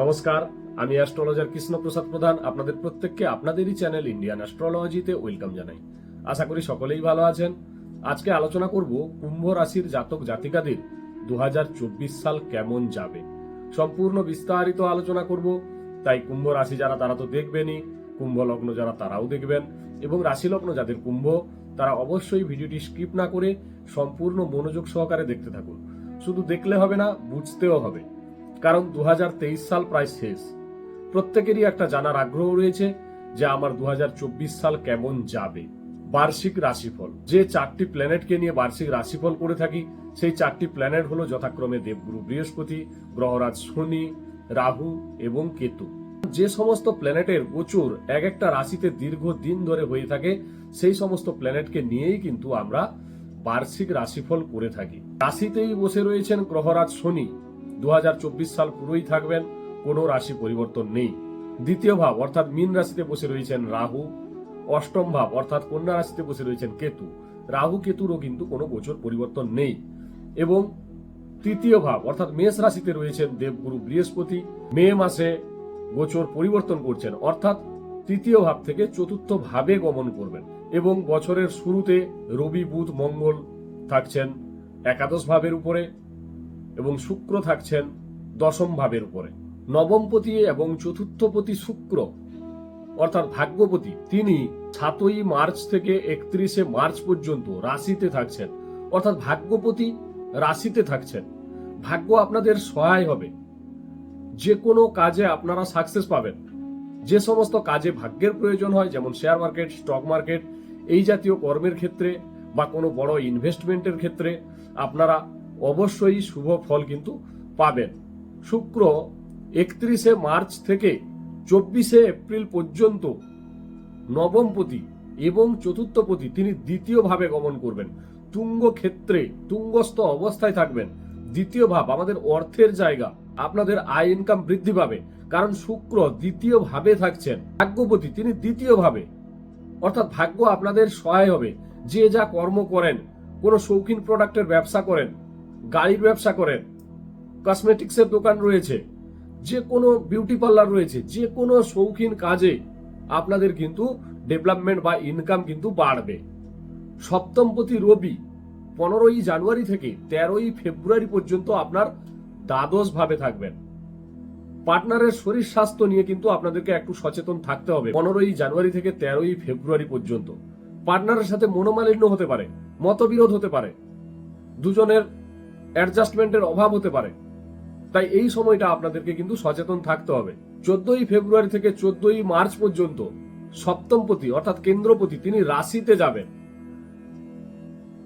নমস্কার, আমি অ্যাস্ট্রোলজার কৃষ্ণপ্রসাদ প্রধান, আপনাদের প্রত্যেককে আপনাদেরই চ্যানেল ইন্ডিয়ান অ্যাস্ট্রোলজিতে ওয়েলকাম জানাই। আশা করি সকলেই ভালো আছেন। আজকে আলোচনা করব কুম্ভ রাশির জাতক জাতিকাদের দু হাজার চব্বিশ সাল কেমন যাবে। সম্পূর্ণ বিস্তারিত আলোচনা করব। তাই কুম্ভ রাশি যারা, তারা তো দেখবেনই, কুম্ভ লগ্ন যারা, তারাও দেখবেন। এবং রাশি লগ্ন যাদের কুম্ভ, তারা অবশ্যই ভিডিওটি স্কিপ না করে সম্পূর্ণ মনোযোগ সহকারে দেখতে থাকুন। শুধু দেখলে হবে না, বুঝতেও হবে। কারণ দু হাজার তেইশ সাল প্রায় শেষ। প্রত্যেকেরই একটা জানার আগ্রহ রয়েছে যে আমার দু হাজার চব্বিশ সাল কেমন যাবে। বার্ষিক রাশিফল। যে চারটি প্ল্যানেটকে নিয়ে বার্ষিক রাশিফল করে থাকি, সেই চারটি প্ল্যানেট হলো যথাক্রমে দেবগুরু, বৃহস্পতি, গ্রহরাজ শনি, রাহু এবং কেতু। যে সমস্ত প্ল্যানেটের গোচর এক একটা রাশিতে দীর্ঘ দিন ধরে হয়ে থাকে, সেই সমস্ত প্ল্যানেটকে নিয়েই কিন্তু আমরা বার্ষিক রাশিফল করে থাকি। রাশিতেই বসে রয়েছেন গ্রহরাজ শনি। দু হাজার চব্বিশ সাল পুরোই থাকবেন, কোনো রাশি পরিবর্তন নেই। দ্বিতীয় ভাব, অর্থাৎ মীন রাশিতে বসে রয়েছেন রাহু। অষ্টম ভাব, অর্থাৎ কন্যা রাশিতে বসে রয়েছেন কেতু। রাহু কেতুরও কিন্তু কোনো গোচর পরিবর্তন নেই। এবং তৃতীয় ভাব, অর্থাৎ মেষ রাশিতে রয়েছেন দেবগুরু বৃহস্পতি। মে মাসে গোচর পরিবর্তন করছেন, অর্থাৎ তৃতীয় ভাব থেকে চতুর্থ ভাবে গমন করবেন। এবং বছরের শুরুতে রবি, বুধ, মঙ্গল থাকছেন একাদশ ভাবের উপরে। এবং শুক্র থাকছেন দশম ভাবের উপরে। নবমপতি এবং চতুর্থপতি শুক্র, অর্থাৎ ভাগ্যপতি, তিনি সাতই মার্চ থেকে একত্রিশে মার্চ পর্যন্ত রাশিতে থাকছেন। অর্থাৎ ভাগ্যপতি রাশিতে থাকছেন। ভাগ্য আপনাদের সহায় হবে। যে কোনো কাজে আপনারা সাকসেস পাবেন। যে সমস্ত কাজে ভাগ্যের প্রয়োজন হয়, যেমন শেয়ার মার্কেট স্টক মার্কেট এই জাতীয় কর্মের ক্ষেত্রে বা কোনো বড় ইনভেস্টমেন্টের ক্ষেত্রে, আপনারা অবশ্যই শুভ ফল কিন্তু পাবেন। শুক্র একত্রিশে মার্চ থেকে চব্বিশে এপ্রিল পর্যন্ত নবমপতি এবং চতুর্থপতি তিনি দ্বিতীয় ভাবে গমন করবেন। তুঙ্গ ক্ষেত্রে তুঙ্গস্থ অবস্থায় থাকবেন। দ্বিতীয় ভাব, আমাদের অর্থের জায়গা, আপনাদের আয় ইনকাম বৃদ্ধি পাবে। কারণ শুক্র দ্বিতীয় ভাবে থাকছেন। ভাগ্যপতি, তিনি দ্বিতীয় ভাবে অর্থাৎ ভাগ্য আপনাদের সহায় হবে। যে যা কর্ম করেন, কোনো শৌখিন প্রোডাক্টের ব্যবসা করেন গাড়ির ব্যবসা করেন কসমেটিক্সের দোকান রয়েছে, যে কোনো বিউটি পার্লার রয়েছে, যে কোনো শৌখিন কাজে আপনাদের কিন্তু ডেভেলপমেন্ট বা ইনকাম কিন্তু বাড়বে। সপ্তমপতি রবি, পনেরোই জানুয়ারি থেকে তেরোই ফেব্রুয়ারি পর্যন্ত আপনার দ্বাদশ ভাবে থাকবেন। পার্টনারের শরীর স্বাস্থ্য নিয়ে কিন্তু আপনাদেরকে একটু সচেতন থাকতে হবে, পনেরোই জানুয়ারি থেকে তেরোই ফেব্রুয়ারি পর্যন্ত। পার্টনারের সাথে মনোমালিন্য হতে পারে, মতবিরোধ হতে পারে। দুজনের অ্যাডজাস্টমেন্টের অভাব হতে পারে। তাই এই সময়টা আপনাদেরকে কিন্তু সচেতন থাকতে হবে। চোদ্দই ফেব্রুয়ারি থেকে চোদ্দই মার্চ পর্যন্ত সপ্তমপতি অর্থাৎ কেন্দ্রপতি তিনি রাশিতে যাবেন।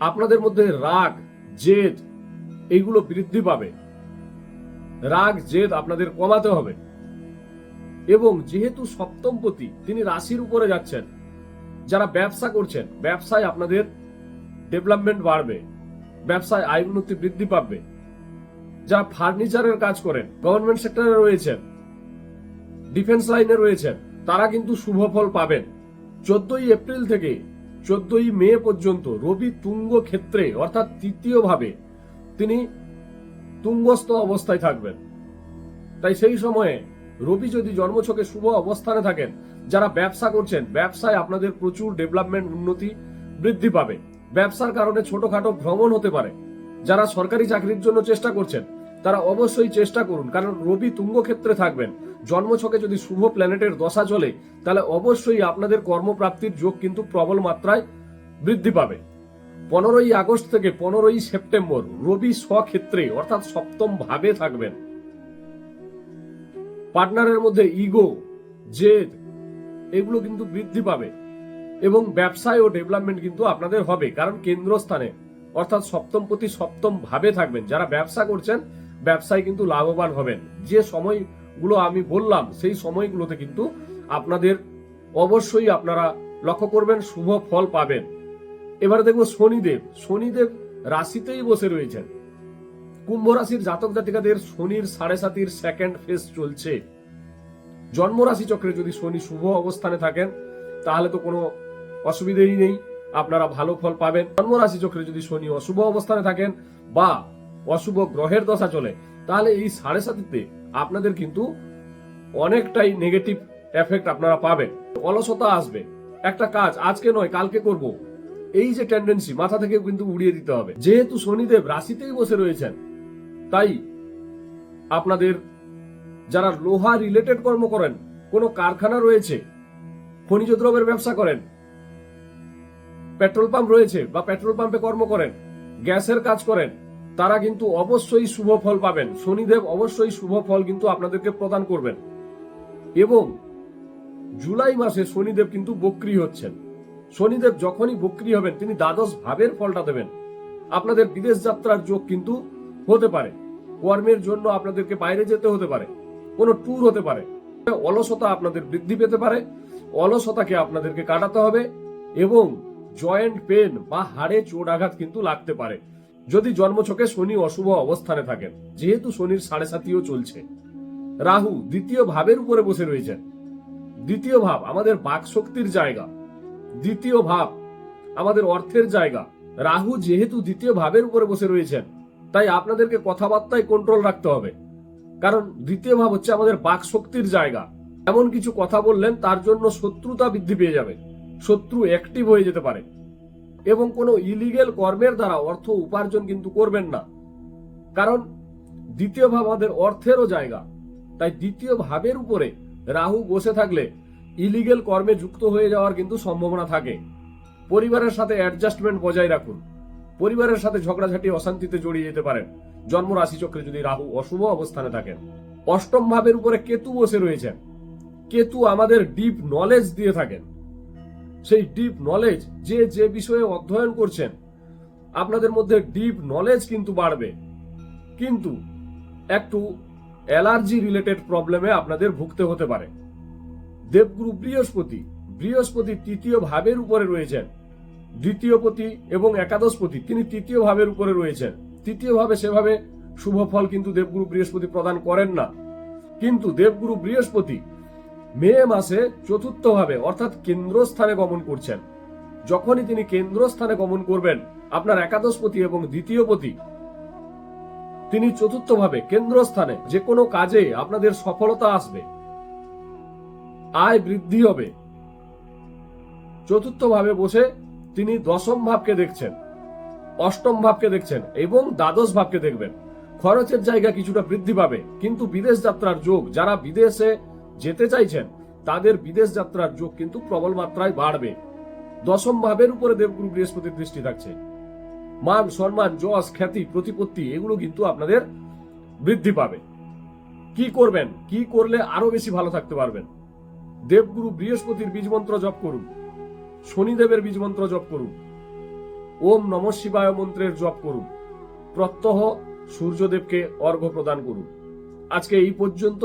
আপনাদের মধ্যে রাগ, জেদ এইগুলো বৃদ্ধি পাবে। রাগ, জেদ আপনাদের কমাতে হবে। এবং যেহেতু সপ্তমপতি, তিনি রাশির উপরে যাচ্ছেন, যারা ব্যবসা করছেন, ব্যবসায় আপনাদের ডেভেলপমেন্ট বাড়বে। ব্যবসায় আয় উন্নতি বৃদ্ধি পাবে, যা ফার্নিচারের কাজ করেন গভর্নমেন্ট সেক্টরে রয়েছেন ডিফেন্স লাইনে রয়েছেন, তারা কিন্তু শুভ ফল পাবেন। চোদ্দই এপ্রিল থেকে চোদ্দই মে পর্যন্ত রবি তুঙ্গ ক্ষেত্রে, অর্থাৎ তৃতীয় ভাবে তিনি তুঙ্গস্থ অবস্থায় থাকবেন। তাই সেই সময়ে রবি যদি জন্মছকে শুভ অবস্থানে থাকেন, যারা ব্যবসা করছেন, ব্যবসায় আপনাদের প্রচুর ডেভেলপমেন্ট উন্নতি বৃদ্ধি পাবে। ব্যবসার কারণে ছোটখাটো ভ্রমণ হতে পারে। যারা সরকারি চাকরির জন্য চেষ্টা করছেন, তারা অবশ্যই চেষ্টা করুন, কারণ রবি তুঙ্গ ক্ষেত্রে থাকবেন। জন্মছকে যদি শুভ প্ল্যানেটের দশা চলে, তাহলে অবশ্যই আপনাদের কর্মপ্রাপ্তির যোগ কিন্তু প্রবল মাত্রায় বৃদ্ধি পাবে। পনেরোই আগস্ট থেকে পনেরোই সেপ্টেম্বর, রবি স্বক্ষেত্রে, অর্থাৎ সপ্তম ভাবে থাকবেন। পার্টনারের মধ্যে ইগো, জেদ, এগুলো কিন্তু বৃদ্ধি পাবে। এবং ব্যবসায় ও ডেভেলপমেন্ট কিন্তু আপনাদের হবে, কারণ কেন্দ্রস্থানে, অর্থাৎ সপ্তম প্রতি সপ্তম ভাবে থাকবেন। যারা ব্যবসা করছেন, ব্যবসায় কিন্তু লাভবান হবেন। যে সময়গুলো আমি বললাম, সেই সময়গুলোতে কিন্তু আপনাদের অবশ্যই আপনারা লক্ষ্য করবেন, শুভ ফল পাবেন। এবারে দেখব শনিদেব। শনিদেব রাশিতেই বসে রয়েছেন। কুম্ভ রাশির জাতক জাতিকাদের শনির সাড়ে সাতির সেকেন্ড ফেজ চলছে। জন্মরাশি চক্রে যদি শনি শুভ অবস্থানে থাকেন, তাহলে তো কোনো অসুবিধেই নেই, আপনারা ভালো ফল পাবেন। জন্ম রাশি চক্রে যদি শনি অশুভ অবস্থানে থাকেন বা অশুভ গ্রহের দশা চলে, তাহলে এই সাড়ে সাতিতে আপনাদের কিন্তু অনেকটাই নেগেটিভ এফেক্ট আপনারা পাবেন। অলসতা আসবে। একটা কাজ, আজকে নয়, কালকে করব। এই যে টেন্ডেন্সি মাথা থেকে কিন্তু উড়িয়ে দিতে হবে। যেহেতু শনিদেব রাশিতেই বসে রয়েছেন, তাই আপনাদের যারা লোহা রিলেটেড কর্ম করেন, কোনো কারখানা রয়েছে, খনিজ দ্রব্যের ব্যবসা করেন পেট্রোল পাম্প রয়েছে বা পেট্রোল পাম্পে কর্ম করেন, গ্যাসের কাজ করেন, তারা কিন্তু অবশ্যই শুভ ফল পাবেন। শনিদেব অবশ্যই শুভ ফল কিন্তু আপনাদেরকে প্রদান করবেন। এবং জুলাই মাসে শনিদেব কিন্তু বক্রি হচ্ছেন। শনিদেব যখনই বক্রি হবেন, তিনি দ্বাদশ ভাবের ফলটা দেবেন। আপনাদের বিদেশ যাত্রার যোগ কিন্তু হতে পারে। কর্মের জন্য আপনাদেরকে বাইরে যেতে হতে পারে, কোনো ট্যুর হতে পারে। অলসতা আপনাদের বৃদ্ধি পেতে পারে, অলসতাকে আপনাদেরকে কাটাতে হবে এবং জয়েন্ট পেন বা হাড়ে চোট আঘাত কিন্তু লাগতে পারে। যদি জন্মছকে শনি অশুভ অবস্থানে থাকেন, যেহেতু শনির সাড়ে সাতিও চলছে। রাহু দ্বিতীয় ভাবের উপরে বসে রয়েছেন। দ্বিতীয় ভাব আমাদের বাক শক্তির জায়গা। দ্বিতীয় ভাব আমাদের অর্থের জায়গা। রাহু যেহেতু দ্বিতীয় ভাবের উপরে বসে রয়েছেন, তাই আপনাদেরকে কথাবার্তায় কন্ট্রোল রাখতে হবে। কারণ দ্বিতীয় ভাব হচ্ছে আমাদের বাক শক্তির জায়গা। এমন কিছু কথা বললেন, তার জন্য শত্রুতা বৃদ্ধি পেয়ে যাবে। শত্রু অ্যাক্টিভ হয়ে যেতে পারে। এবং কোনো ইলিগেল কর্মের দ্বারা অর্থ উপার্জন কিন্তু করবেন না। কারণ দ্বিতীয় ভাব আমাদের অর্থেরও জায়গা। তাই দ্বিতীয় ভাবের উপরে রাহু বসে থাকলে ইলিগেল কর্মে যুক্ত হয়ে যাওয়ার কিন্তু সম্ভাবনা থাকে। পরিবারের সাথে অ্যাডজাস্টমেন্ট বজায় রাখুন। পরিবারের সাথে ঝগড়াঝাটি অশান্তিতে জড়িয়ে যেতে পারেন। জন্ম চক্রে যদি রাহু অশুভ অবস্থানে থাকেন। অষ্টম ভাবের উপরে কেতু বসে রয়েছেন। কেতু আমাদের ডিপ নলেজ দিয়ে থাকেন। সেই ডিপ নলেজ যে যে বিষয়ে অধ্যয়ন করছেন, আপনাদের মধ্যে ডিপ নলেজ কিন্তু বাড়বে। কিন্তু একটু অ্যালার্জি রিলেটেড প্রবলেমে আপনাদের ভুগতে হতে পারে। দেবগুরু বৃহস্পতি বৃহস্পতি তৃতীয় ভাবের উপরে রয়েছেন। দ্বিতীয় পতি এবং একাদশ পতি, তিনি তৃতীয় ভাবের উপরে রয়েছেন। তৃতীয় ভাবে সেভাবে শুভ ফল কিন্তু দেবগুরু বৃহস্পতি প্রদান করেন না। কিন্তু দেবগুরু বৃহস্পতি মে মাসে চতুর্থভাবে, অর্থাৎ কেন্দ্রস্থানে গমন করছেন। যখনই তিনি কেন্দ্রস্থানে গমন করবেন, আপনার একাদশপতি এবং দ্বিতীয় পতি তিনি চতুর্থভাবে, কেন্দ্রস্থানে যে কোনো কাজে আপনাদের সফলতা আসবে। আয় বৃদ্ধি হবে। চতুর্থভাবে বসে তিনি দশম ভাবকে দেখছেন, অষ্টম ভাবকে দেখছেন এবং দ্বাদশ ভাবকে দেখবেন। খরচের জায়গা কিছুটা বৃদ্ধি পাবে, কিন্তু বিদেশ যাত্রার যোগ, যারা বিদেশে যেতে চাইছেন, তাদের বিদেশ যাত্রার যোগ কিন্তু প্রবল মাত্রায় বাড়বে। দশম ভাবের উপরে দেবগুরু বৃহস্পতির দৃষ্টি থাকছে। মান, সম্মান, যশ, খ্যাতি, প্রতিপত্তি, এগুলো কিন্তু আপনাদের বৃদ্ধি পাবে। কি করবেন? কি করলে আরও বেশি ভালো থাকতে পারবেন? দেবগুরু বৃহস্পতির বীজমন্ত্র জপ করুন। শনিদেবের বীজমন্ত্র জপ করুন। ওম নম শিবায় মন্ত্রের জপ করুন। প্রত্যহ সূর্যদেবকে অর্ঘ্য প্রদান করুন। আজকে এই পর্যন্ত।